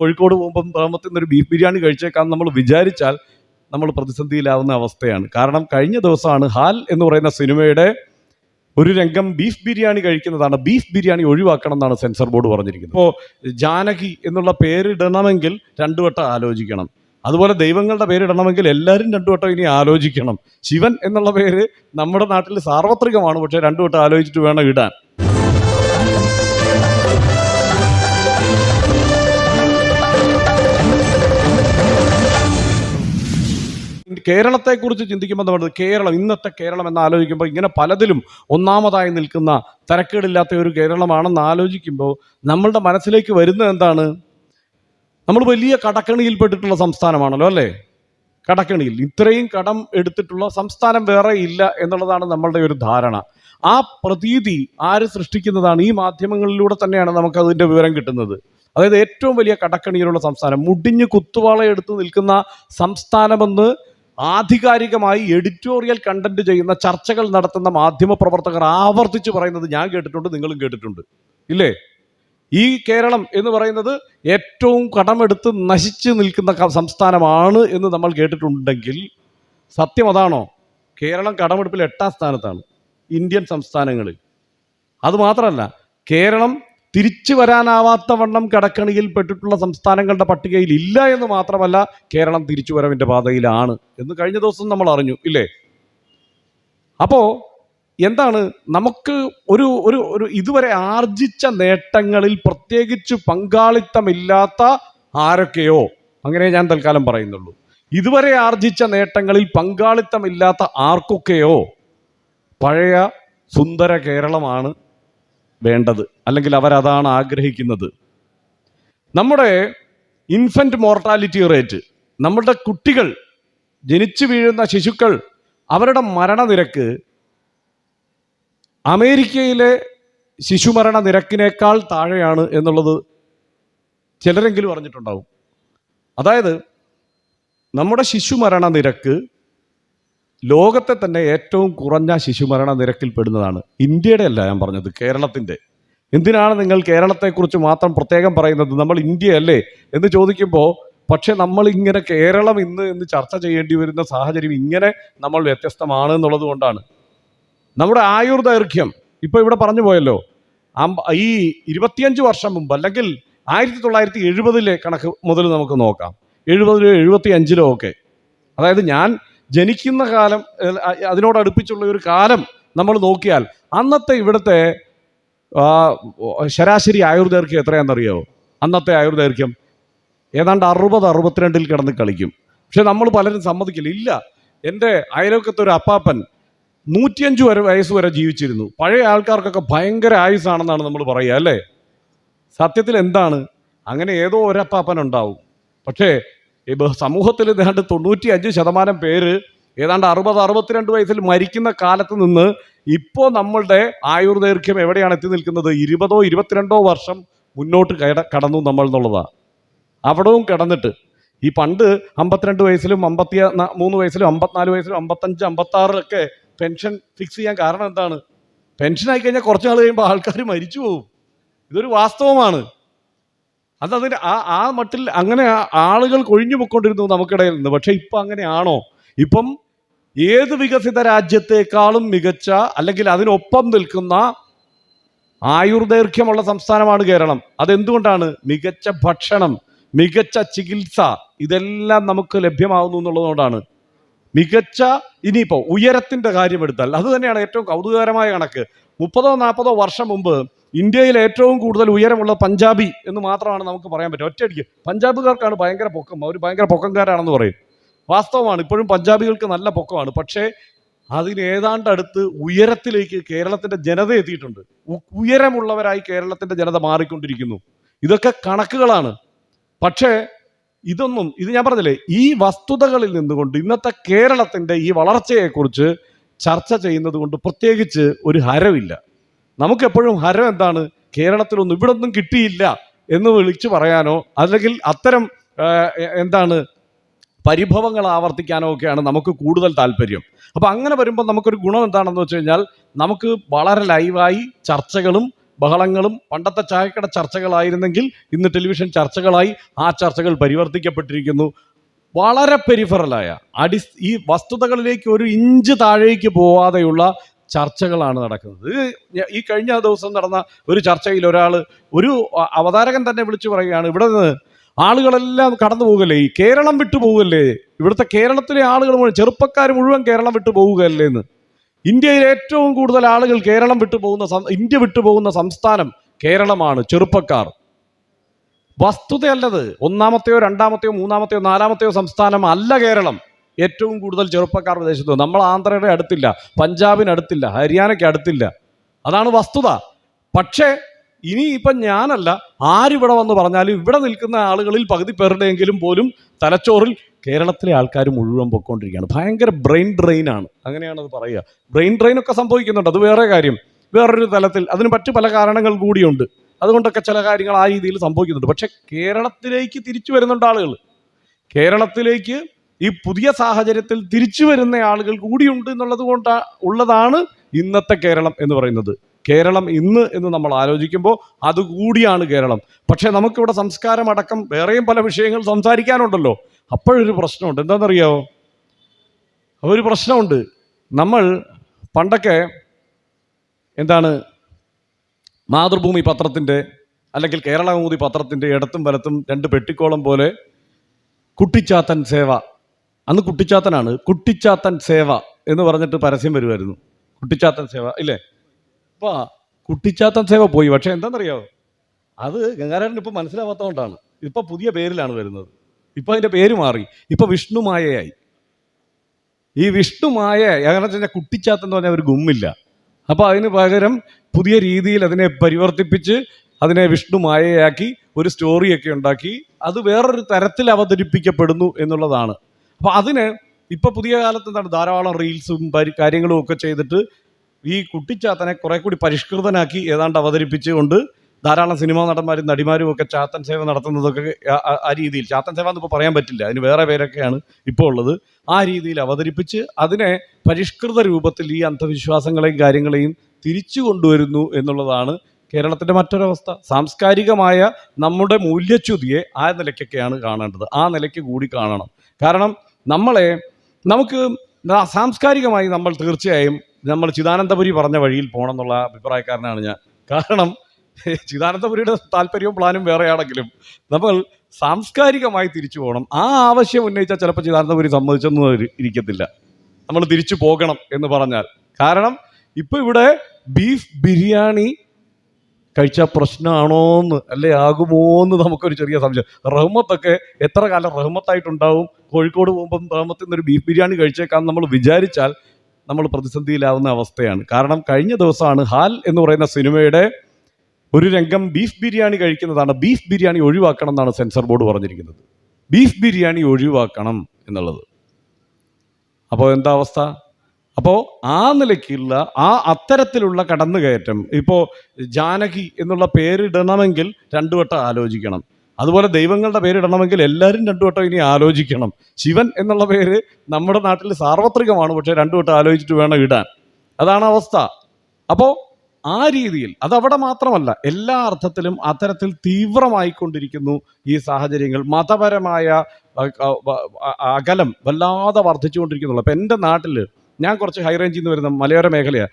കോഴിക്കോട് പോകുമ്പം ബ്രഹ്മത്തിൽ നിന്ന് ഒരു ബീഫ് ബിരിയാണി കഴിച്ചേക്കാന്ന് നമ്മൾ വിചാരിച്ചാൽ നമ്മൾ പ്രതിസന്ധിയിലാവുന്ന അവസ്ഥയാണ്. കാരണം കഴിഞ്ഞ ദിവസമാണ് ഹാൽ എന്ന് പറയുന്ന സിനിമയുടെ ഒരു രംഗം ബീഫ് ബിരിയാണി കഴിക്കുന്നതാണ്. ബീഫ് ബിരിയാണി ഒഴിവാക്കണം എന്നാണ് സെൻസർ ബോർഡ് പറഞ്ഞിരിക്കുന്നത്. ഇപ്പോൾ ജാനകി എന്നുള്ള പേരിടണമെങ്കിൽ രണ്ടു വട്ടം ആലോചിക്കണം. അതുപോലെ ദൈവങ്ങളുടെ പേരിടണമെങ്കിൽ എല്ലാവരും രണ്ടു വട്ടം ഇനി ആലോചിക്കണം. ശിവൻ എന്നുള്ള പേര് നമ്മുടെ നാട്ടിൽ സാർവത്രികമാണ്. പക്ഷേ രണ്ടു വട്ടം ആലോചിച്ചിട്ട് വേണം ഇടാൻ. കേരളത്തെക്കുറിച്ച് ചിന്തിക്കുമ്പോൾ നമ്മൾ കേരളം ഇന്നത്തെ കേരളം എന്ന് ആലോചിക്കുമ്പോൾ ഇങ്ങനെ പലതിലും ഒന്നാമതായി നിൽക്കുന്ന തരക്കേടില്ലാത്ത ഒരു കേരളമാണെന്ന് ആലോചിക്കുമ്പോൾ നമ്മളുടെ മനസ്സിലേക്ക് വരുന്നത് എന്താണ്? നമ്മൾ വലിയ കടക്കണിയിൽപ്പെട്ടിട്ടുള്ള സംസ്ഥാനമാണല്ലോ അല്ലേ? കടക്കണിയിൽ. ഇത്രയും കടം എടുത്തിട്ടുള്ള സംസ്ഥാനം വേറെ ഇല്ല എന്നുള്ളതാണ് നമ്മളുടെ ഒരു ധാരണ. ആ പ്രതീതി ആര് സൃഷ്ടിക്കുന്നതാണ്? ഈ മാധ്യമങ്ങളിലൂടെ തന്നെയാണ് നമുക്ക് അതിന്റെ വിവരം കിട്ടുന്നത്. അതായത് ഏറ്റവും വലിയ കടക്കണിയിലുള്ള സംസ്ഥാനം മുടിഞ്ഞ് കുത്തുവാള എടുത്ത് നിൽക്കുന്ന സംസ്ഥാനമെന്ന് ആധികാരികമായി എഡിറ്റോറിയൽ കണ്ടന്റ് ചെയ്യുന്ന ചർച്ചകൾ നടത്തുന്ന മാധ്യമ പ്രവർത്തകർ ആവർത്തിച്ച് പറയുന്നത് ഞാൻ കേട്ടിട്ടുണ്ട് നിങ്ങളും കേട്ടിട്ടുണ്ട്. ഇല്ലേ? ഈ കേരളം എന്ന് പറയുന്നത് ഏറ്റവും കടമെടുത്ത് നശിച്ച് നിൽക്കുന്ന സംസ്ഥാനമാണ് എന്ന് നമ്മൾ കേട്ടിട്ടുണ്ടെങ്കിൽ സത്യം അതാണോ? കേരളം കടമെടുപ്പിൽ എട്ടാം സ്ഥാനത്താണ് ഇന്ത്യൻ സംസ്ഥാനങ്ങളിൽ. അതുമാത്രമല്ല കേരളം തിരിച്ചു വരാനാവാത്ത വണ്ണം കടക്കണിയിൽ പെട്ടിട്ടുള്ള സംസ്ഥാനങ്ങളുടെ പട്ടികയിൽ ഇല്ല എന്ന് മാത്രമല്ല കേരളം തിരിച്ചു വരവിന്റെ പാതയിലാണ് എന്ന് കഴിഞ്ഞ ദിവസം നമ്മൾ അറിഞ്ഞു ഇല്ലേ? അപ്പോൾ എന്താണ് നമുക്ക് ഒരു ഒരു ഒരു ഇതുവരെ ആർജിച്ച നേട്ടങ്ങളിൽ പ്രത്യേകിച്ച് പങ്കാളിത്തമില്ലാത്ത ആരൊക്കെയോ അങ്ങനെ ഞാൻ തൽക്കാലം പറയുന്നുള്ളൂ. ഇതുവരെ ആർജിച്ച നേട്ടങ്ങളിൽ പങ്കാളിത്തമില്ലാത്ത ആർക്കൊക്കെയോ പഴയ സുന്ദര കേരളമാണ് വേണ്ടത് അല്ലെങ്കിൽ അവരതാണ് ആഗ്രഹിക്കുന്നത്. നമ്മുടെ ഇൻഫന്റ് മോർട്ടാലിറ്റി റേറ്റ് നമ്മളുടെ കുട്ടികൾ ജനിച്ചു വീഴുന്ന ശിശുക്കൾ അവരുടെ മരണനിരക്ക് അമേരിക്കയിലെ ശിശുമരണ നിരക്കിനേക്കാൾ താഴെയാണ് എന്നുള്ളത് ചിലരെങ്കിലും അറിഞ്ഞിട്ടുണ്ടാവും. അതായത് നമ്മുടെ ശിശുമരണ നിരക്ക് ലോകത്തെ തന്നെ ഏറ്റവും കുറഞ്ഞ ശിശുമരണ നിരക്കിൽ പെടുന്നതാണ്. ഇന്ത്യയുടെ അല്ല ഞാൻ പറഞ്ഞത് കേരളത്തിന്റെ എന്തിനാണ് നിങ്ങൾ കേരളത്തെക്കുറിച്ച് മാത്രം പ്രത്യേകം പറയുന്നത്? നമ്മൾ ഇന്ത്യയല്ലേ? എന്ന് ചോദിക്കുമ്പോൾ പക്ഷെ നമ്മൾ ഇങ്ങനെ കേരളം ഇന്ന് എന്ന് ചർച്ച ചെയ്യേണ്ടി വരുന്ന സാഹചര്യം ഇങ്ങനെ നമ്മൾ വ്യത്യസ്തമാണ് എന്നുള്ളത് കൊണ്ടാണ്. നമ്മുടെ ആയുർദൈർഘ്യം ഇപ്പോൾ ഇവിടെ പറഞ്ഞു പോയല്ലോ ഈ ഇരുപത്തിയഞ്ച് വർഷം മുമ്പ് അല്ലെങ്കിൽ ആയിരത്തി തൊള്ളായിരത്തി എഴുപതിലെ കണക്ക് മുതൽ നമുക്ക് നോക്കാം. എഴുപതിലോ എഴുപത്തി അഞ്ചിലോ ഒക്കെ. അതായത് ഞാൻ ജനിക്കുന്ന കാലം അതിനോട് അടുപ്പിച്ചുള്ള ഒരു കാലം നമ്മൾ നോക്കിയാൽ അന്നത്തെ ഇവിടുത്തെ ശരാശരി ആയുർദൈർഘ്യം എത്രയാണെന്നറിയോ അന്നത്തെ ആയുർദൈർഘ്യം ഏതാണ്ട് അറുപത് അറുപത്തിരണ്ടിൽ കിടന്ന് കളിക്കും. പക്ഷെ നമ്മൾ പലരും സമ്മതിക്കില്ല. ഇല്ല എന്റെ അയലോക്കത്തെ ഒരു അപ്പാപ്പൻ നൂറ്റിയഞ്ച് വരെ വയസ്സ് വരെ ജീവിച്ചിരുന്നു. പഴയ ആൾക്കാർക്കൊക്കെ ഭയങ്കര ആയുസാണെന്നാണ് നമ്മൾ പറയുക അല്ലേ? സത്യത്തിൽ എന്താണ്? അങ്ങനെ ഏതോ ഒരപ്പാപ്പൻ ഉണ്ടാവും. പക്ഷേ ഈ സമൂഹത്തിൽ ഏതാണ്ട് തൊണ്ണൂറ്റി അഞ്ച് ശതമാനം പേര് ഏതാണ്ട് അറുപത് അറുപത്തിരണ്ട് വയസ്സിൽ മരിക്കുന്ന കാലത്ത് നിന്ന് ഇപ്പോൾ നമ്മളുടെ ആയുർദൈർഘ്യം എവിടെയാണ് എത്തി നിൽക്കുന്നത്? ഇരുപതോ ഇരുപത്തിരണ്ടോ വർഷം മുന്നോട്ട് കട കടന്നു നമ്മൾ എന്നുള്ളതാണ് അവിടവും കിടന്നിട്ട്. ഈ പണ്ട് അമ്പത്തിരണ്ട് വയസ്സിലും അമ്പത്തി മൂന്ന് വയസ്സിലും അമ്പത്തിനാല് വയസ്സിലും അമ്പത്തഞ്ച് അമ്പത്താറിലൊക്കെ പെൻഷൻ ഫിക്സ് ചെയ്യാൻ കാരണം എന്താണ്? പെൻഷൻ ആയി കഴിഞ്ഞാൽ കുറച്ച് നാൾ കഴിയുമ്പോൾ ആൾക്കാർ മരിച്ചു പോകും. ഇതൊരു വാസ്തവമാണ്. അത് അതിന് ആ ആ മട്ടിൽ അങ്ങനെ ആളുകൾ കൊഴിഞ്ഞു പോയിക്കൊണ്ടിരുന്നു നമുക്കിടയിൽ നിന്ന്. പക്ഷെ ഇപ്പം അങ്ങനെയാണോ? ഇപ്പം ഏത് വികസിത രാജ്യത്തെക്കാളും മികച്ച അല്ലെങ്കിൽ അതിനൊപ്പം നിൽക്കുന്ന ആയുർദൈർഘ്യമുള്ള സംസ്ഥാനമാണ് കേരളം. അതെന്തുകൊണ്ടാണ്? മികച്ച ഭക്ഷണം മികച്ച ചികിത്സ ഇതെല്ലാം നമുക്ക് ലഭ്യമാകുന്നു എന്നുള്ളതുകൊണ്ടാണ്. മികച്ച ഇനിയിപ്പോൾ ഉയരത്തിന്റെ കാര്യം എടുത്താൽ അത് തന്നെയാണ് ഏറ്റവും കൗതുകകരമായ കണക്ക്. മുപ്പതോ നാൽപ്പതോ വർഷം മുമ്പ് ഇന്ത്യയിൽ ഏറ്റവും കൂടുതൽ ഉയരമുള്ള പഞ്ചാബി എന്ന് മാത്രമാണ് നമുക്ക് പറയാൻ പറ്റും ഒറ്റയടിക്ക്. പഞ്ചാബുകാർക്കാണ് ഭയങ്കര പൊക്കം. അവർ ഭയങ്കര പൊക്കംകാരാണെന്ന് പറയും. വാസ്തവമാണ്. ഇപ്പോഴും പഞ്ചാബികൾക്ക് നല്ല പൊക്കമാണ്. പക്ഷേ അതിന് ഏതാണ്ട് അടുത്ത് ഉയരത്തിലേക്ക് കേരളത്തിന്റെ ജനത എത്തിയിട്ടുണ്ട്. ഉയരമുള്ളവരായി കേരളത്തിന്റെ ജനത മാറിക്കൊണ്ടിരിക്കുന്നു. ഇതൊക്കെ കണക്കുകളാണ്. പക്ഷേ ഇതൊന്നും ഇത് ഞാൻ പറഞ്ഞില്ലേ ഈ വസ്തുതകളിൽ നിന്നുകൊണ്ട് ഇന്നത്തെ കേരളത്തിന്റെ ഈ വളർച്ചയെക്കുറിച്ച് ചർച്ച ചെയ്യുന്നത് കൊണ്ട് പ്രത്യേകിച്ച് ഒരു ഹരമില്ല നമുക്കെപ്പോഴും ഹരം എന്താണ്? കേരളത്തിലൊന്നും ഇവിടെ ഒന്നും കിട്ടിയില്ല എന്ന് വിളിച്ചു പറയാനോ അല്ലെങ്കിൽ അത്തരം എന്താണ് പരിഭവങ്ങൾ ആവർത്തിക്കാനോ ഒക്കെയാണ് നമുക്ക് കൂടുതൽ താല്പര്യം. അപ്പോൾ അങ്ങനെ വരുമ്പോൾ നമുക്കൊരു ഗുണം എന്താണെന്ന് വെച്ച് കഴിഞ്ഞാൽ നമുക്ക് വളരെ ലൈവായി ചർച്ചകളും ബഹളങ്ങളും പണ്ടത്തെ ചായക്കട ചർച്ചകളായിരുന്നെങ്കിൽ ഇന്ന് ടെലിവിഷൻ ചർച്ചകളായി ആ ചർച്ചകൾ പരിവർത്തിക്കപ്പെട്ടിരിക്കുന്നു. വളരെ പെരിഫറലായ അടി ഈ വസ്തുതകളിലേക്ക് ഒരു ഇഞ്ച് താഴേക്ക് പോവാതെയുള്ള ചർച്ചകളാണ് നടക്കുന്നത്. ഈ കഴിഞ്ഞ ദിവസം നടന്ന ഒരു ചർച്ചയിൽ ഒരാൾ ഒരു അവതാരകൻ തന്നെ വിളിച്ചു പറയുകയാണ് ഇവിടെ നിന്ന് ആളുകളെല്ലാം കടന്നു പോകല്ലേ? ഈ കേരളം വിട്ടു പോകല്ലേ? ഇവിടുത്തെ കേരളത്തിലെ ആളുകൾ മുഴുവൻ ചെറുപ്പക്കാർ മുഴുവൻ കേരളം വിട്ടു പോവുകയല്ലേ എന്ന്. ഇന്ത്യയിൽ ഏറ്റവും കൂടുതൽ ആളുകൾ കേരളം വിട്ടു പോകുന്ന ഇന്ത്യ വിട്ടു പോകുന്ന സംസ്ഥാനം കേരളമാണ് ചെറുപ്പക്കാർ. വസ്തുതയല്ലത്. ഒന്നാമത്തെയോ രണ്ടാമത്തെയോ മൂന്നാമത്തെയോ നാലാമത്തെയോ സംസ്ഥാനം അല്ല കേരളം. ഏറ്റവും കൂടുതൽ ചെറുപ്പക്കാർ വിദേശത്ത് നമ്മൾ ആന്ധ്രയുടെ അടുത്തില്ല പഞ്ചാബിന് അടുത്തില്ല ഹരിയാനയ്ക്ക് അടുത്തില്ല. അതാണ് വസ്തുത. പക്ഷേ ഇനി ഇപ്പം ഞാനല്ല ആരിവിടെ വന്ന് പറഞ്ഞാലും ഇവിടെ നിൽക്കുന്ന ആളുകളിൽ പകുതി പേരുടെയെങ്കിലും പോലും തലച്ചോറിൽ കേരളത്തിലെ ആൾക്കാർ മുഴുവൻ പൊയ്ക്കൊണ്ടിരിക്കുകയാണ്. ഭയങ്കര ബ്രെയിൻ ഡ്രെയിൻ ആണ്. അങ്ങനെയാണ് അത് പറയുക. ബ്രെയിൻ ഡ്രെയിൻ ഒക്കെ സംഭവിക്കുന്നുണ്ട്. അത് വേറെ കാര്യം. വേറൊരു തലത്തിൽ അതിന് മറ്റു പല കാരണങ്ങൾ കൂടിയുണ്ട്. അതുകൊണ്ടൊക്കെ ചില കാര്യങ്ങൾ ആ രീതിയിൽ സംഭവിക്കുന്നുണ്ട്. പക്ഷേ കേരളത്തിലേക്ക് തിരിച്ചു വരുന്നുണ്ട് ആളുകൾ. കേരളത്തിലേക്ക് ഈ പുതിയ സാഹചര്യത്തിൽ തിരിച്ചു വരുന്ന ആളുകൾ കൂടിയുണ്ട് എന്നുള്ളത് കൊണ്ട് ഉള്ളതാണ് ഇന്നത്തെ കേരളം എന്ന് പറയുന്നത്. കേരളം ഇന്ന് എന്ന് നമ്മൾ ആലോചിക്കുമ്പോൾ അതുകൂടിയാണ് കേരളം. പക്ഷേ നമുക്കിവിടെ സംസ്കാരം അടക്കം വേറെയും പല വിഷയങ്ങൾ സംസാരിക്കാനുണ്ടല്ലോ. അപ്പോഴൊരു പ്രശ്നമുണ്ട്. എന്താണെന്നറിയാമോ ഒരു പ്രശ്നമുണ്ട്. നമ്മൾ പണ്ടൊക്കെ എന്താണ് മാതൃഭൂമി പത്രത്തിന്റെ അല്ലെങ്കിൽ കേരളകൗമുദി പത്രത്തിന്റെ ഇടത്തും വലത്തും രണ്ട് പെട്ടിക്കോളം പോലെ കുട്ടിച്ചാത്തൻ സേവ അന്ന് കുട്ടിച്ചാത്തനാണ്. കുട്ടിച്ചാത്തൻ സേവ എന്ന് പറഞ്ഞിട്ട് പരസ്യം വരുമായിരുന്നു കുട്ടിച്ചാത്തൻ സേവ ഇല്ലേ? അപ്പോൾ കുട്ടിച്ചാത്തൻ സേവ പോയി. പക്ഷേ എന്താണെന്നറിയാമോ അത് ഗംഗാരാജൻ ഇപ്പോൾ മനസ്സിലാവാത്തതുകൊണ്ടാണ്. ഇപ്പോൾ പുതിയ പേരിലാണ് വരുന്നത്. ഇപ്പോൾ അതിന്റെ പേര് മാറി. ഇപ്പോൾ വിഷ്ണുമായയായി ഈ വിഷ്ണുമായ എങ്ങനെ വെച്ചാൽ കുട്ടിച്ചാത്തൻ എന്ന് പറഞ്ഞാൽ ഒരു ഗുമ്മില്ല. അപ്പോൾ അതിന് പകരം പുതിയ രീതിയിൽ അതിനെ പരിവർത്തിപ്പിച്ച് അതിനെ വിഷ്ണുമായയാക്കി ഒരു സ്റ്റോറിയൊക്കെ ഉണ്ടാക്കി. അത് വേറൊരു തരത്തിൽ അവതരിപ്പിക്കപ്പെടുന്നു എന്നുള്ളതാണ്. അപ്പോൾ അതിന് ഇപ്പോൾ പുതിയ കാലത്ത് എന്താണ് ധാരാളം റീൽസും കാര്യങ്ങളും ഒക്കെ ചെയ്തിട്ട് ഈ കുട്ടിച്ചാത്തനെ കുറെ കൂടി പരിഷ്കൃതനാക്കി ഏതാണ്ട് അവതരിപ്പിച്ചുകൊണ്ട് ധാരാളം സിനിമാ നടന്മാരും നടിമാരും ഒക്കെ ചാത്തൻ സേവ നടത്തുന്നതൊക്കെ ആ രീതിയിൽ. ചാത്തൻ സേവ എന്നിപ്പോൾ പറയാൻ പറ്റില്ല. അതിന് വേറെ പേരൊക്കെയാണ് ഇപ്പോൾ ഉള്ളത്. ആ രീതിയിൽ അവതരിപ്പിച്ച് അതിനെ പരിഷ്കൃത രൂപത്തിൽ ഈ അന്ധവിശ്വാസങ്ങളെയും കാര്യങ്ങളെയും തിരിച്ചു കൊണ്ടുവരുന്നു എന്നുള്ളതാണ് കേരളത്തിന്റെ മറ്റൊരവസ്ഥ. സാംസ്കാരികമായ നമ്മുടെ മൂല്യച്യുതിയെ ആ നിലയ്ക്കൊക്കെയാണ് കാണേണ്ടത്. ആ നിലയ്ക്ക് കൂടി കാണണം. കാരണം നമ്മളെ നമുക്ക് സാംസ്കാരികമായി നമ്മൾ തീർച്ചയായും നമ്മൾ ചിദാനന്ദപുരി പറഞ്ഞ വഴിയിൽ പോകണം എന്നുള്ള അഭിപ്രായക്കാരനാണ് ഞാൻ. കാരണം ചിദാനന്ദപുരിയുടെ താല്പര്യവും പ്ലാനും വേറെയാണെങ്കിലും നമ്മൾ സാംസ്കാരികമായി തിരിച്ചു പോകണം. ആ ആവശ്യം ഉന്നയിച്ചാൽ ചിലപ്പോൾ ചിദാനന്ദപുരി സമ്മതിച്ചൊന്നും ഇരി- ഇരിക്കത്തില്ല. നമ്മൾ തിരിച്ചു പോകണം എന്ന് പറഞ്ഞാൽ. കാരണം ഇപ്പൊ ഇവിടെ ബീഫ് ബിരിയാണി കഴിച്ചാൽ പ്രശ്നമാണോന്ന് അല്ലേ അല്ലെ ആകുമോ എന്ന് നമുക്കൊരു ചെറിയ സംശയം. റഹ്മത്തൊക്കെ എത്ര കാലം റഹ്മത്തായിട്ടുണ്ടാവും? കോഴിക്കോട് പോകുമ്പം റഹ്മത്തിൽ നിന്നൊരു ബീഫ് ബിരിയാണി കഴിച്ചേക്കാന്ന് നമ്മൾ വിചാരിച്ചാൽ നമ്മൾ പ്രതിസന്ധിയിലാവുന്ന അവസ്ഥയാണ്. കാരണം കഴിഞ്ഞ ദിവസമാണ് ഹാൽ എന്ന് പറയുന്ന സിനിമയുടെ ഒരു രംഗം ബീഫ് ബിരിയാണി കഴിക്കുന്നതാണ്. ബീഫ് ബിരിയാണി ഒഴിവാക്കണം എന്നാണ് സെൻസർ ബോർഡ് പറഞ്ഞിരിക്കുന്നത്. ബീഫ് ബിരിയാണി ഒഴിവാക്കണം എന്നുള്ളത്. അപ്പോൾ എന്താ അവസ്ഥ? അപ്പോൾ ആ നിലയ്ക്കുള്ള ആ അത്തരത്തിലുള്ള കടന്നുകയറ്റം ഇപ്പോൾ ജാനകി എന്നുള്ള പേരിടണമെങ്കിൽ രണ്ടു വട്ടം ആലോചിക്കണം. അതുപോലെ ദൈവങ്ങളുടെ പേരിടണമെങ്കിൽ എല്ലാവരും രണ്ടു വട്ടം ഇനി ആലോചിക്കണം. ശിവൻ എന്നുള്ള പേര് നമ്മുടെ നാട്ടിൽ സാർവത്രികമാണ് പക്ഷേ രണ്ടു വട്ടം ആലോചിച്ചിട്ട് വേണം ഇടാൻ. അതാണ് അവസ്ഥ. അപ്പോൾ ആ രീതിയിൽ അതവിടെ മാത്രമല്ല എല്ലാ അർത്ഥത്തിലും അത്തരത്തിൽ തീവ്രമായിക്കൊണ്ടിരിക്കുന്നു ഈ സാഹചര്യങ്ങൾ. മതപരമായ അകലം വല്ലാതെ വർദ്ധിച്ചുകൊണ്ടിരിക്കുന്നുള്ളൂ. അപ്പം എന്റെ നാട്ടിൽ ഞാൻ കുറച്ച് ഹൈ റേഞ്ചിൽ നിന്ന് വരുന്ന മലയോര മേഖലയാണ്